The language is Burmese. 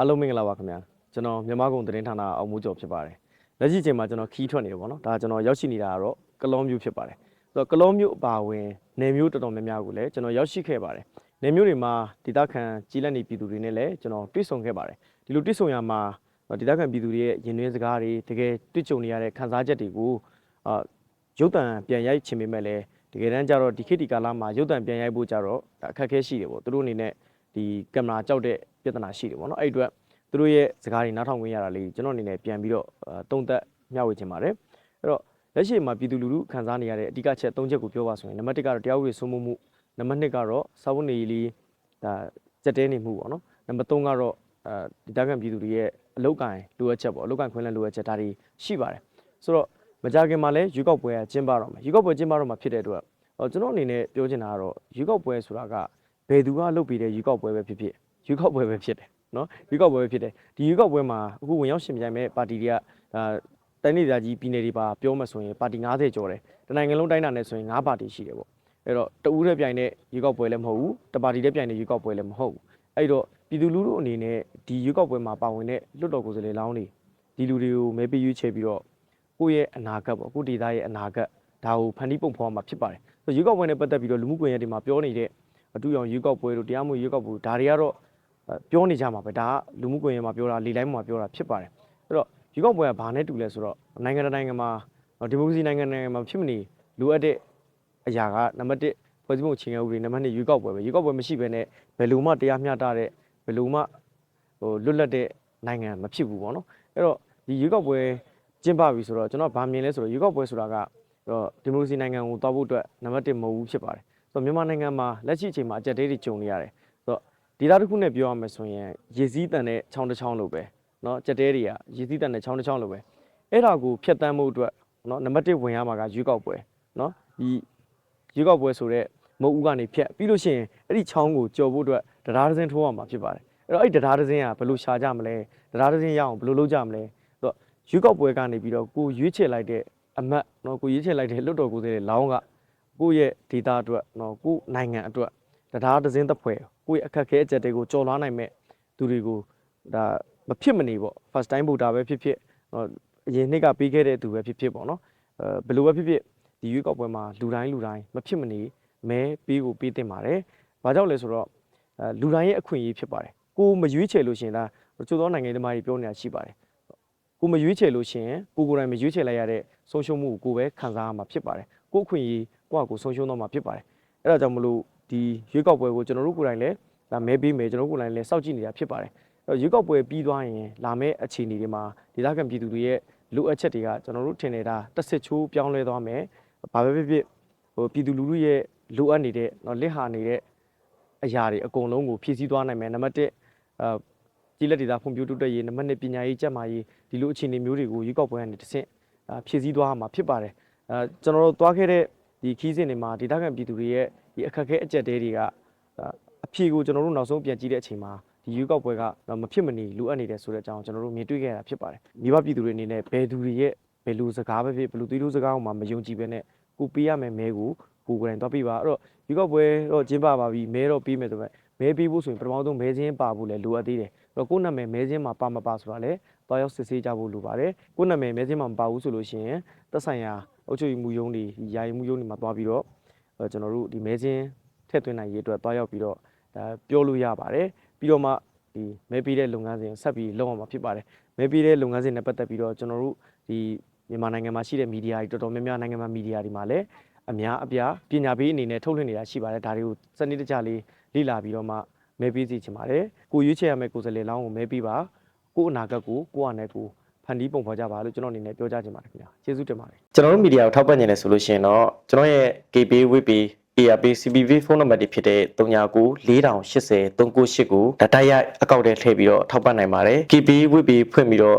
အားလုံးမင်္ဂလာပါခင်ဗျာကျွန်တော်မြန်မာကုန်သတင်းဌာနအောင်မိုးကျော်ဖြစ်ပါတယ်လက်ရှိအချိန်မှာကျွန်တော်ခီးထွက်နေတယ်ပေါ့နော်ဒါကျွန်တော်ရောက်ရှိနေတာကတော့ကလောမျိုးဖြစ်ပါတယ်ဆိုတော့ကလောမျိုးအပါအဝင်နယ်မျိုးတော်တော်များများကိုလည်းကျွန်တော်ရောက်ရှိခဲ့ပါတယ်နယ်မျိုးတွေမှာဒေသခံကြီးလက်နေပြည်သူတွေနဲ့လည်းကျွန်တော်တွေ့ဆုံခဲ့ပါတယ်ဒီလိုတွေ့ဆုံရမှာဒေသခံပြည်သူတွေရဲ့ရင်တွင်းစကားတွေတကယ်တွေ့ကြုံနေရတဲ့ခံစားချက်တွေကိုအာရုပ်တံပြန်ရိုက်ချင်ပေမဲ့လည်းတကယ်တမ်းကျတော့ဒီခေတ်ဒီကာလမှာရုပ်တံပြန်ရိုက်ဖို့ကြတော့ဒါအခက်အခဲရှိတယ်ပေါ့သူတို့အနေနဲ့ဒီကင်မရာကြောက်တဲ့ ပြဿနာရှိတယ်ပေါ့နော်အဲ့ဒီအတွက်သူတို့ရဲ့စကားတွေနားထောင်ခွင့်ရတာလေးကျွန်တော်အနေနဲ့ပြန်ပြီးတော့အာတုံးသက်မျှဝေချင်ပါတယ်အဲ့တော့လက်ရှိမှာပြည်သူလူထုခံစားနေရတဲ့အဓိကချက်၃ချက်ကိုပြောပါဆိုရင်နံပါတ်၁ကတော့တရားဥပဒေစိုးမိုးမှုနံပါတ်2ကတော့စာဝတ်နေရေးလေးဒါစက်တဲနေမှုပေါ့နော်နံပါတ်3ကတော့အာဒေသခံပြည်သူတွေရဲ့အလုတ်ကင်လိုအပ်ချက်ပေါ့အလုတ်ကင်ခွင့်လန်းလိုအပ်ချက်ဒါတွေရှိပါတယ်ဆိုတော့မကြခင်မှာလည်းရွေးကောက်ပွဲကကျင်းပတော့မယ်ရွေးကောက်ပွဲကျင်းပတော့မှာဖြစ်တဲ့အတွက်ဟောကျွန်တော်အနေနဲ့ပြောချင်တာကတော့ရွေးကောက်ပွဲဆိုတာကဘယ်သူကလုပ်ပြီးတဲ့ရွေးကောက်ပွဲပဲဖြစ်ဖြစ် ရွေးကောက်ပွဲပဲဖြစ်တယ်နော်ရွေးကောက်ပွဲပဲဖြစ်တယ်ဒီရွေးကောက်ပွဲမှာအခုဝင်ရောက်ရှင်ပြိုင်မဲ့ပါတီတွေကဒါတိုင်းဒေသကြီးပြည်နယ်တွေပါပြောမှဆိုရင်ပါတီ90ကျော်တယ်တနိုင်ငံလုံးတိုင်းတာနဲ့ဆိုရင်9ပါတီရှိတယ်ပေါ့အဲ့တော့တဦးတည်းပြိုင်တဲ့ရွေးကောက်ပွဲလည်းမဟုတ်ဘူးတပါတီတည်းပြိုင်တဲ့ရွေးကောက်ပွဲလည်းမဟုတ်ဘူးအဲ့တော့ပြည်သူလူထုအနေနဲ့ဒီရွေးကောက်ပွဲမှာပါဝင်တဲ့လွတ်တော်ကိုယ်စားလှယ်လောင်းတွေဒီလူတွေကိုမဲပေးရွေးချယ်ပြီးတော့ကိုယ့်ရဲ့အနာဂတ်ပေါ့ကိုယ့်ဒေသရဲ့အနာဂတ်ဒါကိုဖန်တီးပုံဖော်မှာဖြစ်ပါတယ်ဆိုတော့ရွေးကောက်ပွဲနဲ့ပတ်သက်ပြီးတော့လူမှုကွန်ရက်တွေမှာပြောနေတဲ့အတူရောင်ရွေးကောက်ပွဲတို့တရားမဝင်ရွေးကောက်ပွဲဒါတွေကတော့အဲ ပြောနေကြမှာပဲဒါကလူမှုကွန်ရက်မှာပြောတာလေလိုက်မှာပြောတာဖြစ်ပါတယ်အဲ့တော့ရွေးကောက်ပွဲကဘာနဲ့တူလဲဆိုတော့နိုင်ငံတစ်နိုင်ငံမှာဒီမိုကရေစီနိုင်ငံနိုင်ငံမှာဖြစ်မနေလိုအပ်တဲ့အရာကနံပါတ်1ဖွဲ့စည်းပုံအခြေခံဥပဒေနံပါတ်2ရွေးကောက်ပွဲပဲရွေးကောက်ပွဲမရှိဘဲနဲ့ဘယ်လိုမှတရားမျှတတဲ့ဘယ်လိုမှဟိုလွတ်လပ်တဲ့နိုင်ငံမဖြစ်ဘူးပေါ့နော်အဲ့တော့ဒီရွေးကောက်ပွဲကျင်းပပြီဆိုတော့ကျွန်တော်ဗာမြင်လဲဆိုတော့ရွေးကောက်ပွဲဆိုတာကတော့ဒီမိုကရေစီနိုင်ငံကိုတောက်ဖို့အတွက်နံပါတ်1မဟုတ်ဘူးဖြစ်ပါတယ်ဆိုတော့မြန်မာနိုင်ငံမှာလက်ရှိအချိန်မှာအကြက်တဲတွေကြုံနေရတယ် ဒေတာတစ်ခုနဲ့ပြောရမယ်ဆိုရင်ရေစည်းတန်တဲ့ချောင်းတစ်ချောင်းလိုပဲเนาะကြက်တဲတွေကရေစည်းတန်တဲ့ချောင်းတစ်ချောင်းလိုပဲအဲ့ဒါကိုဖျက်ဆီးမှုအတွက်เนาะနံပါတ်1ဝင်ရမှာကရွေးကောက်ပွဲเนาะဒီရွေးကောက်ပွဲဆိုတဲ့မုတ်ဦးကနေဖျက်ပြီးလို့ရှိရင်အဲ့ဒီချောင်းကိုကြော်ဖို့အတွက်တရားဒဇင်းထိုးရမှာဖြစ်ပါတယ်အဲ့တော့အဲ့ဒီတရားဒဇင်းကဘယ်လိုရှာကြမလဲတရားဒဇင်းရအောင်ဘယ်လိုလုပ်ကြမလဲဆိုတော့ရွေးကောက်ပွဲကနေပြီးတော့ကိုရွေးချယ်လိုက်တဲ့အမတ်เนาะကိုရွေးချယ်လိုက်တဲ့လွတ်တော်ကိုယ်စားလှယ်လောင်းကကိုယ့်ရဲ့ဒေတာအတွက်เนาะကိုယ့်နိုင်ငံအတွက် တရားဒဇင်းတစ်ဖွဲ့ကိုယ့်ရဲ့အခက်အခဲအကြက်တွေကိုကြော်လွှားနိုင်မဲ့သူတွေကိုဒါမဖြစ်မနေပေါ့ first time voter ပဲဖြစ်ဖြစ်ဟောအရင်နှစ်ကပေးခဲ့တဲ့သူပဲဖြစ်ဖြစ်ပေါ့နော်အဲဘယ်လိုပဲဖြစ်ဖြစ်ဒီရွေးကောက်ပွဲမှာလူတိုင်းလူတိုင်းမဖြစ်မနေမဲပေးကိုပေးတင်ပါတယ်။ဘာကြောင့်လဲဆိုတော့အဲလူတိုင်းရဲ့အခွင့်အရေးဖြစ်ပါတယ်။ကိုမရွေးချယ်လို့ရှရင်ဒါချို့သောနိုင်ငံသမားတွေပြောနေတာရှိပါတယ်။ကိုမရွေးချယ်လို့ရှရင်ကိုကိုယ်တိုင်မရွေးချယ်လိုက်ရတဲ့ဆုံးရှုံးမှုကိုကိုယ်ပဲခံစားရမှာဖြစ်ပါတယ်။ကိုယ့်အခွင့်အရေးကိုယ့်အကိုဆုံးရှုံးတော့မှာဖြစ်ပါတယ်။အဲ့ဒါကြောင့်မလို့ ဒီရွေးကောက်ပွဲကိုကျွန်တော်တို့ကိုယ်တိုင်လည်းလာမဲပေးမယ်ကျွန်တော်တို့ကိုယ်တိုင်လည်းစောင့်ကြည့်နေတာဖြစ်ပါတယ်အဲ့တော့ရွေးကောက်ပွဲပြီးသွားရင်လာမဲ့အခြေအနေတွေမှာဒေသခံပြည်သူတွေရဲ့လိုအပ်ချက်တွေကကျွန်တော်တို့ထင်နေတာတက်စစ်ချိုးပြောင်းလဲသွားမယ်ဘာပဲဖြစ်ဖြစ်ဟိုပြည်သူလူထုရဲ့လိုအပ်နေတဲ့နော်လစ်ဟာနေတဲ့အရာတွေအကုန်လုံးကိုဖြည့်ဆည်းသွားနိုင်မယ်နံပါတ်1အာကြီးလက်ဒေတာဖွံ့ဖြိုးတိုးတက်ရေးနံပါတ်2ပညာရေးကျက်မာရေးဒီလိုအခြေအနေမျိုးတွေကိုရွေးကောက်ပွဲကနေတဆင့်ဖြည့်ဆည်းသွားမှာဖြစ်ပါတယ်အဲကျွန်တော်တို့သွားခဲ့တဲ့ ဒီခီးစဉ်တွေမှာဒေသခံပြည်သူတွေရဲ့ဒီအခက်အခဲအကျက်တဲတွေကအဖြေကိုကျွန်တော်တို့နောက်ဆုံးပြန်ကြည့်တဲ့အချိန်မှာဒီရွေးကောက်ပွဲကမဖြစ်မနေလိုအပ်နေတယ်ဆိုတဲ့အကြောင်းကျွန်တော်တို့မြင်တွေ့ခဲ့ရတာဖြစ်ပါတယ်။မိဘပြည်သူတွေအနေနဲ့ဘယ်သူတွေရဲ့ဘယ်လိုစကားပဲဖြစ်ဘယ်လိုသွေးထိုးစကားကိုမှမယုံကြည်ပဲနဲ့ကိုပေးရမယ်မဲကိုကိုယ်ကိုယ်တိုင်သွားပေးပါအဲ့တော့ရွေးကောက်ပွဲတော့ကျင်းပပါပြီမဲတော့ပေးမယ်ဆိုပေမဲ့ မဲပေးဖို့ဆိုရင်ပထမဆုံးမဲချင်းပါဖို့လည်းလိုအပ်သေးတယ်။အဲ့တော့ကိုယ့်နာမည်မဲချင်းမှာပါမပါဆိုတာလည်းတွားရောက်စစ်ဆေးကြဖို့လိုပါတယ်။ကိုယ့်နာမည်မဲချင်းမှာမပါဘူးဆိုလို့ရှိရင်သက်ဆိုင်ရာအုပ်ချုပ်ရေးမှုရုံးတွေယာယီမှုရုံးတွေမှာတွားပြီးတော့အဲကျွန်တော်တို့ဒီမဲချင်းထည့်သွင်းနိုင်ရေးအတွက်တွားရောက်ပြီးတော့ဒါပြောလို့ရပါတယ်ပြီးတော့မှဒီမဲပေးတဲ့လုပ်ငန်းစဉ်ကိုဆက်ပြီးလုပ်အောင်မှာဖြစ်ပါတယ်မဲပေးတဲ့လုပ်ငန်းစဉ်နဲ့ပတ်သက်ပြီးတော့ကျွန်တော်တို့ဒီမြန်မာနိုင်ငံမှာရှိတဲ့မီဒီယာတွေတော်တော်များများနိုင်ငံမှာမီဒီယာတွေမှာလည်း အများအပြားပညာပေးအနေနဲ့ထုတ်လွှင့်နေတာရှိပါတယ်ဒါတွေကိုစနစ်တကျလေးလေ့လာပြီးတော့မှမဲပေးစီချင်ပါတယ်ကိုရွေးချယ်ရမယ့်ကိုယ်စားလှယ်လောင်းကိုမဲပေးပါကိုအနာဂတ်ကိုကိုအနေနဲ့ကိုဖန်တီးပုံဖော်ကြပါလို့ကျွန်တော်အနေနဲ့ပြောကြားချင်ပါတယ်ခင်ဗျာကျေးဇူးတင်ပါတယ်ကျွန်တော်တို့မီဒီယာကိုထောက်ပံ့နေတယ်ဆိုလို့ရှိရင်တော့ကျွန်တော်ရဲ့ KB WP ARP CPV ဖုန်းနံပါတ်တွေဖြစ်တဲ့39 4080 398ကိုဒါတိုက်ရိုက်အကောင့်ထဲထည့်ပြီးတော့ထောက်ပံ့နိုင်ပါတယ် KB WP ဖွင့်ပြီးတော့